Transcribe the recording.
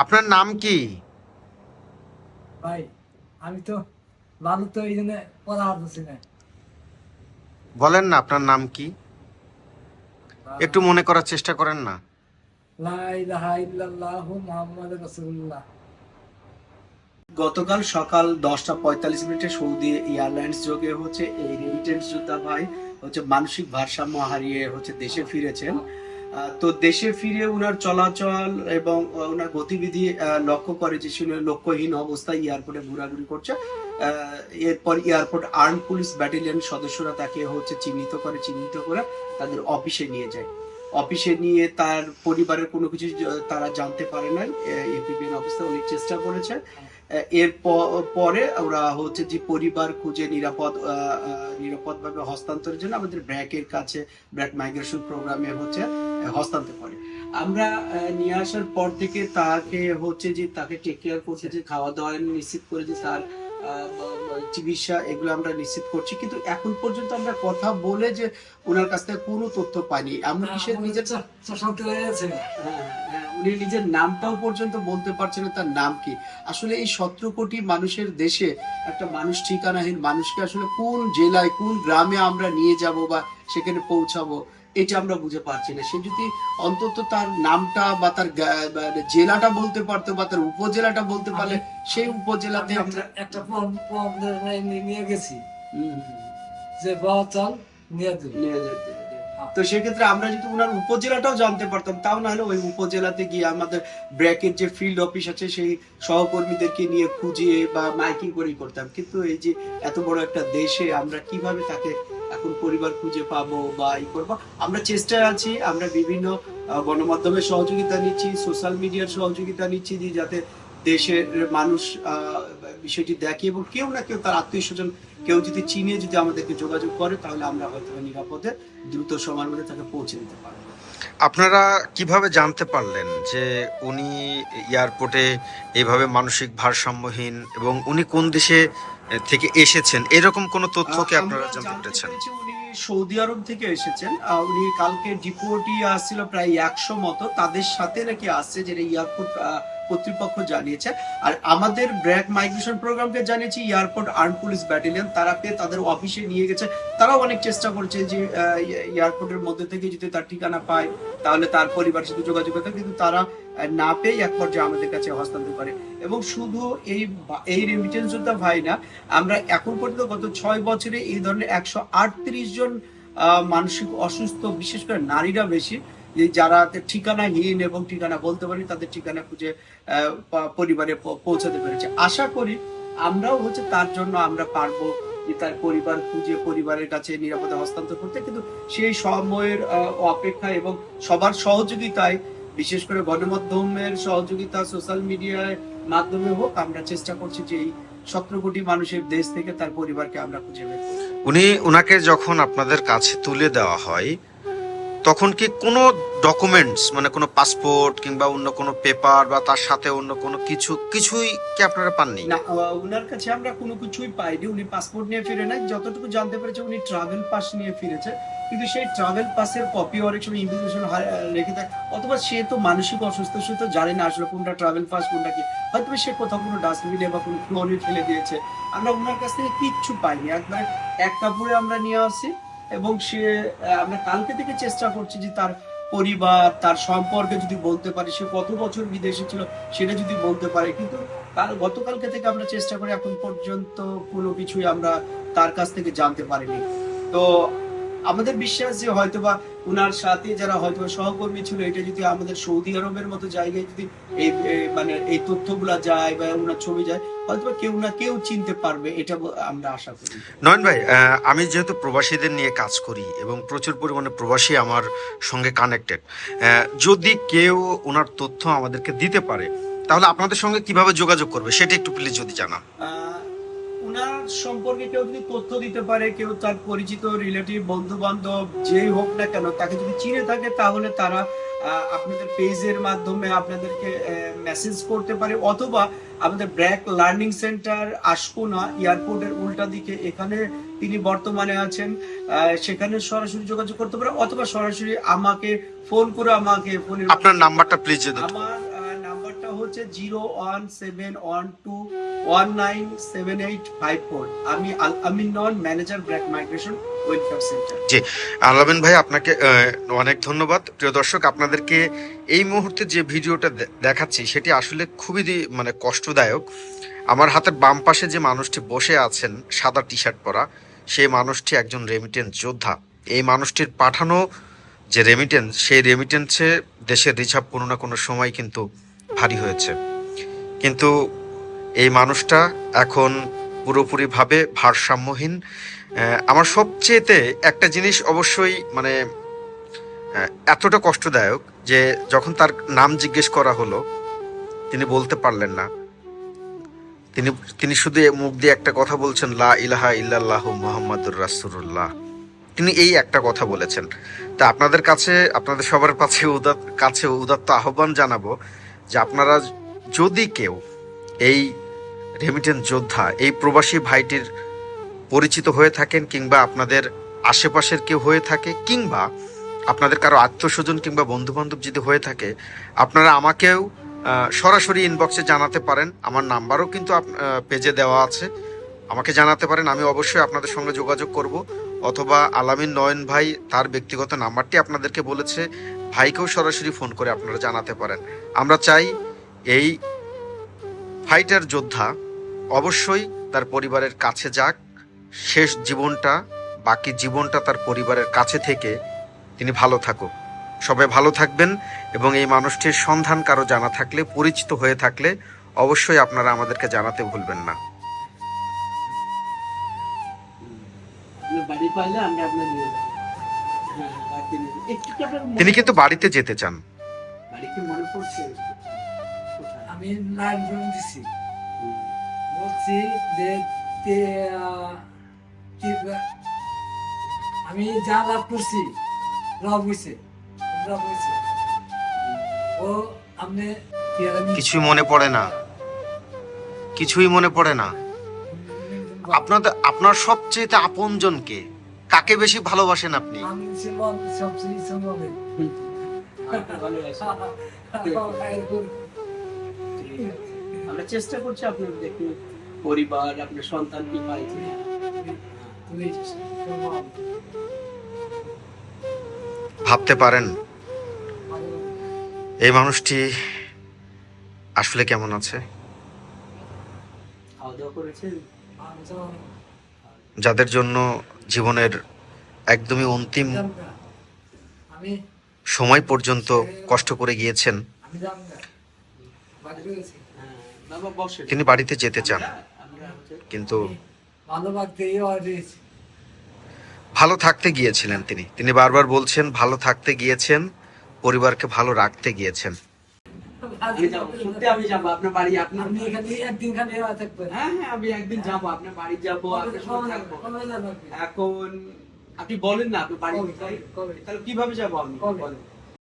আপনার নাম কি? ভাই আমি তো ভালো তো এই জন্য পড়া না। বলেন না আপনার নাম কি? একটু মনে করার চেষ্টা করেন না। লা ইলাহা ইল্লাল্লাহু মুহাম্মাদুর রাসূলুল্লাহ। গতকাল সকাল দশটা পঁয়তাল্লিশ মিনিটে সৌদি এয়ারলাইন্স যোগে হচ্ছে এই রেমিটেন্স যোদ্ধা ভাই হচ্ছে মানসিক ভারসাম্য হারিয়ে হচ্ছে দেশে ফিরেছেন। তো দেশে ফিরে উনার চলাচল এবং ওনার গতিবিধি লক্ষ্য করে যে শুনে লক্ষ্যহীন অবস্থায় এয়ারপোর্টে ঘোরাঘুরি করছে। এরপর এয়ারপোর্ট আর্ম পুলিশ ব্যাটালিয়ন সদস্যরা তাকে হচ্ছে চিহ্নিত করে চিহ্নিত করে তাদের অফিসে নিয়ে যায়। অফিসে নিয়ে তার পরিবারের কোনো কিছু তারা জানতে পারে নাই। এপিবিএন অফিসে অনেক চেষ্টা করেছে এর পরে ওরা হচ্ছে যে পরিবার খুঁজে নিরাপদ নিরাপদভাবে হস্তান্তরের জন্য আমাদের ব্র্যাকের কাছে, ব্র্যাক মাইগ্রেশন প্রোগ্রামে হচ্ছে হস্তান্তর করে। আমরা নিয়ে আসার পর থেকে তাকে হচ্ছে যে তাকে টেক কেয়ার করছে, যে খাওয়া দাওয়া নিশ্চিত করে যে তার চিকিৎসা এগুলো আমরা নিশ্চিত করছি। কিন্তু এখন পর্যন্ত আমরা কথা বলে যে ওনার কাছ থেকে কোনো তথ্য পাইনি। নিজের শান্ত হয়ে গেছে। হ্যাঁ, হ্যাঁ, উনি নিজের নামটাও পর্যন্ত বলতে পারছেন না তার নাম কি? আসলে এই সতেরো কোটি মানুষের দেশে একটা মানুষ ঠিকানাহীন মানুষকে আসলে কোন জেলায় কোন গ্রামে আমরা নিয়ে যাব বা সেখানে পৌঁছাবো? এটা আমরা বুঝে পারছি না। সে যদি অন্তত তার নামটা বা তার মানে জেলাটা বলতে পারতো বা তার উপজেলাটা বলতে পারলে সেই উপজেলাতে আমরা একটা- ফর্ম ফর্ম নিয়ে গেছি। যে বা চাল নিয়ে নিয়ে যেতে। তো সেক্ষেত্রে আমরা যদি ওনার উপজেলাটাও জানতে পারতাম, তাও না হলে ওই উপজেলাতে গিয়ে আমাদের ব্র্যাকের যে ফিল্ড অফিস আছে, সেই সহকর্মীদেরকে নিয়ে খুঁজিয়ে বা মাইকিং করেই করতাম। কিন্তু এই যে এত বড় একটা দেশে আমরা কীভাবে তাকে এখন পরিবার খুঁজে পাবো বা ই করব, আমরা চেষ্টায় আছি, আমরা বিভিন্ন গণমাধ্যমের সহযোগিতা নিচ্ছি সোশ্যাল মিডিয়ার সহযোগিতা নিচ্ছি যে যাতে দেশের মানুষ বিষয়টি দেখে এবং কেউ না কেউ তার আত্মীয় স্বজন কেউ যদি চিনে যদি আমাদেরকে যোগাযোগ করে তাহলে আমরা হয়তো নিরাপদে দ্রুত সময়ের মধ্যে তাকে পৌঁছে দিতে পারব। আপনারা কীভাবে জানতে পারলেন যে উনি এয়ারপোর্টে এভাবে মানসিক ভারসাম্যহীন এবং উনি কোন দেশে থেকে এসেছেন? এরকম কোন তথ্য কি আপনারা জানতে পেরেছেন? উনি সৌদি আরব থেকে এসেছেন। উনি কালকে ডিপোর্টি আসছিল প্রায় একশো মতো। তাদের সাথে নাকি আসছে যেটা এয়ারপোর্ট কর্তৃপক্ষ জানিয়েছে। আর আমাদের ব্র্যাক মাইগ্রেশন প্রোগ্রামকে জানিয়েছি, এয়ারপোর্ট আর্ম পুলিশ ব্যাটালিয়ন তারা পেয়ে তাদের অফিসে নিয়ে গেছে। তারাও অনেক চেষ্টা করছে যে এয়ারপোর্টের মধ্যে থেকে যদি তার ঠিকানা পায়, তাহলে তার পরিবারের সাথে যোগাযোগ করতে। কিন্তু তারা না পেয়ে এক পর্যায়ে আমাদের কাছে হস্তান্তর করে। এবং শুধু এই এই রেমিটেন্স যোদ্ধা ভাই না, আমরা এখন পর্যন্ত গত ছয় বছরে এই ধরনের একশো আটত্রিশ জন মানসিক অসুস্থ, বিশেষ করে নারীরা বেশি যারা ঠিকানাহীন এবং ঠিকানা বলতে পারি, তাদের ঠিকানা খুঁজে পরিবারে পৌঁছাতে পেরেছে। আশা করি আমরাও হচ্ছে তার জন্য আমরা পারব যে তার পরিবার খুঁজে পরিবারের কাছে নিরাপদে হস্তান্তর করতে। কিন্তু সেই সময়ের অপেক্ষা এবং সবার সহযোগিতায়, বিশেষ করে গণমাধ্যমের সহযোগিতা, সোশ্যাল মিডিয়ার মাধ্যমে হোক, আমরা চেষ্টা করছি যে এই সতেরো কোটি মানুষের দেশ থেকে তার পরিবারকে আমরা খুঁজে বের উনি ওনাকে যখন আপনাদের কাছে তুলে দেওয়া হয় তখন কি কোনো ডকুমেন্টস মানে কোনো পাসপোর্ট কিংবা অন্য কোনো পেপার বা তার সাথে অন্য কোনো কিছু, কিছুই কি আপনারা পাননি? না ওনার কাছে আমরা কোনো কিছুই পাইনি। উনি পাসপোর্ট নিয়ে ফিরে নাই। যতটুকু জানতে পেরেছে, উনি ট্রাভেল পাস নিয়ে ফিরেছে। কিন্তু সেই ট্রাভেল পাসের কপি অনেক সময় ইনভিটেশন রেখে দেয়। অথবা সে তো মানসিক অসুস্থ, সে তো জানে না আসলে কোনটা ট্রাভেল পাস কোনটা কি। হয়তো সে কোথাও কোনো ডাস্টবিনে বা কোনো ফ্লোরে ফেলে দিয়েছে। আমরা ওনার কাছ থেকে কিচ্ছু পাইনি। একবার এক কাপড়ে আমরা নিয়ে আসি। এবং সে আমরা কালকে থেকে চেষ্টা করছি যে তার পরিবার, তার সম্পর্কে যদি বলতে পারি, সে কত বছর বিদেশে ছিল সেটা যদি বলতে পারে। কিন্তু কাল, গতকালকে থেকে আমরা চেষ্টা করি, এখন পর্যন্ত কোনো কিছুই আমরা তার কাছ থেকে জানতে পারিনি। তো আমাদের বিশ্বাস যে হয়তোবা উনার সাথে যারা হয়তো সহকর্মী ছিল এটা যদি আমাদের সৌদি আরবের মতো জায়গায় যদি এই মানে এই তথ্যগুলা যায় বা উনার ছবি যায় হয়তোবা কেউ না কেউ চিনতে পারবে এটা আমরা আশা করি। নয়ন ভাই আমি যেহেতু প্রবাসীদের নিয়ে কাজ করি এবং প্রচুর পরিমাণে প্রবাসী আমার সঙ্গে কানেক্টেড যদি কেউ ওনার তথ্য আমাদেরকে দিতে পারে তাহলে আপনাদের সঙ্গে কীভাবে যোগাযোগ করবে সেটা একটু প্লিজ যদি জানান। উনার সম্পর্কে কেউ যদি তথ্য দিতে পারে কেউ তার পরিচিত রিলেটিভ বন্ধু বান্ধব যেই হোক না কেন তাকে যদি চিনে থাকে তাহলে তারা আপনাদের পেজের মাধ্যমে আপনাদেরকে মেসেজ করতে পারে। অথবা আমাদের ব্র্যাক লার্নিং সেন্টার আশকোনা এয়ারপোর্টের উল্টা দিকে এখানে তিনি বর্তমানে আছেন। সেখানে সরাসরি যোগাযোগ করতে পারে অথবা সরাসরি আমাকে ফোন করে আমাকে ফোনের আপনার নাম্বারটা প্লিজ আমার হচ্ছে zero one seven one two one nine seven eight five four. আমি আমিন নন manager BRAC migration centre. Alamin ভাই, আপনাকে অনেক ধন্যবাদ। প্রিয় দর্শক, আপনাদেরকে এই মুহূর্তে যে ভিডিওটা দেখাচ্ছি, সেটি আসলে খুবই মানে কষ্টদায়ক। আমার হাতের বাম পাশে যে মানুষটি বসে আছেন, সাদা টি শার্ট পরা, সেই মানুষটি একজন রেমিটেন্স যোদ্ধা। এই মানুষটির পাঠানো যে রেমিটেন্স সেই রেমিটেন্সে দেশের রিজার্ভ কোনো না কোনো সময় কিন্তু ভারী হয়েছে। কিন্তু এই মানুষটা এখন পুরোপুরিভাবে ভারসাম্যহীন। আমার সবচেয়েতে একটা জিনিস অবশ্যই মানে এতটা কষ্টদায়ক যে যখন তার নাম জিজ্ঞেস করা হলো, তিনি বলতে পারলেন না। তিনি তিনি শুধু মুখ দিয়ে একটা কথা বলছেন, লা ইলাহা ইল্লাল্লাহু মুহাম্মাদুর রাসূলুল্লাহ। তিনি এই একটা কথা বলেছেন। তা আপনাদের কাছে, আপনাদের সবার কাছে উদাত, কাছে উদাত্ত আহ্বান জানাব যে আপনারা যদি কেউ এই রেমিটেন্স যোদ্ধা, এই প্রবাসী ভাইটির পরিচিত হয়ে থাকেন কিংবা আপনাদের আশেপাশের কেউ হয়ে থাকে, কিংবা আপনাদের কারও আত্মস্বজন কিংবা বন্ধু বান্ধব যদি হয়ে থাকে, আপনারা আমাকেও সরাসরি ইনবক্সে জানাতে পারেন। আমার নাম্বারও কিন্তু পেজে দেওয়া আছে। আমাকে জানাতে পারেন, আমি অবশ্যই আপনাদের সঙ্গে যোগাযোগ করব। অথবা আলামিন নয়ন ভাই তার ব্যক্তিগত নাম্বারটি আপনাদেরকে বলেছে ভাইকেও সরাসরি ফোন করে আপনারা জানাতে পারেন। আমরা চাই এই ফাইটার যোদ্ধা অবশ্যই তার পরিবারের কাছে যাক, শেষ জীবনটা, বাকি জীবনটা তার পরিবারের কাছে থেকে তিনি ভালো থাকুক। সবাই ভালো থাকবেন এবং এই মানুষটির সন্ধান কারও জানা থাকলে, পরিচিত হয়ে থাকলে অবশ্যই আপনারা আমাদেরকে জানাতে ভুলবেন না। বাড়ি পাইলে আমি আপনার নিয়ে যাব তিনি কিন্তু বাড়িতে যেতে চান। মনে পড়ছে আমি লাইন দিছি। বলছি যে কি- আমি যা লাভ করছি লাভ হয়েছে লাভ হয়েছে ও আপনি কিছুই মনে পড়ে না। কিছুই মনে পড়ে না। আপনাদের আপনার সবচেয়ে আপনজনকে কাকে বেশি ভালোবাসেন আপনি। আমরা চেষ্টা করছি আপনার দেখুন পরিবার আপনার সন্তান কি পাই ভাবতে পারেন এই মানুষটি আসলে কেমন আছে? খাওয়া দাওয়া করেছেন? যাদের জন্য জীবনের একদমই অন্তিম সময় পর্যন্ত কষ্ট করে গিয়েছেন। তিনি বাড়িতে যেতে চান। কিন্তু ভালো থাকতে গিয়েছিলেন তিনি। তিনি বারবার বলছেন ভালো থাকতে গিয়েছেন পরিবারকে ভালো রাখতে গিয়েছেন। আমি যাব সত্যি আমি যাব আপনার বাড়ি আপনি এখানে একদিন খানে থাকবেন হ্যাঁ হ্যাঁ আমি একদিন যাব আপনার বাড়ি যাব আপনার সাথে থাকব। এখন আপনি বলেন না আপনার বাড়ি তাহলে কীভাবে যাব আমি? বলেন।